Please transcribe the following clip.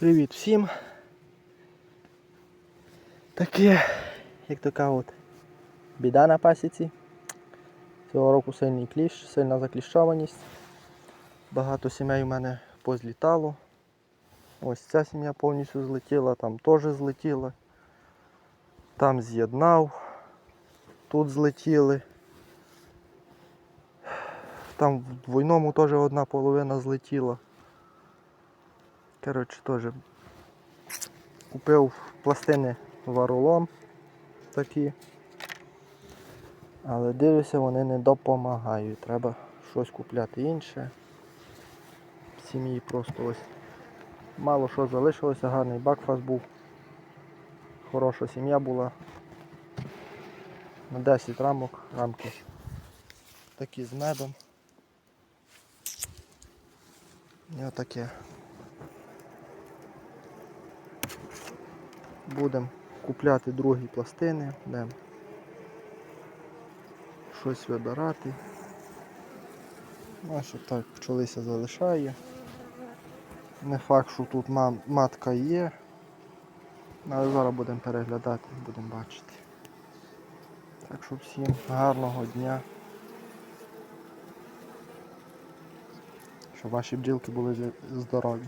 Привіт всім. Таке, як така от біда на пасіці. Цього року сильний кліщ, сильна закліщованість. Багато сімей у мене позлітало. Ось ця сім'я повністю злетіла, там теж злетіла. Там з'єднав, тут злетіли. Там в двойному теж одна половина злетіла. Коротше, теж купив пластини варолом такі. Але дивлюся, вони не допомагають. Треба щось купляти інше. В сім'ї просто ось мало що залишилося, гарний бакфас був. Хороша сім'я була. На 10 рамок, рамки такі з медом. І отаке. Будемо купляти другі пластини, будемо щось вибирати. Ну, так пчолися залишає. Не факт, що тут матка є. Але зараз будемо переглядати, будемо бачити. Так що всім гарного дня. Щоб ваші бджілки були здорові.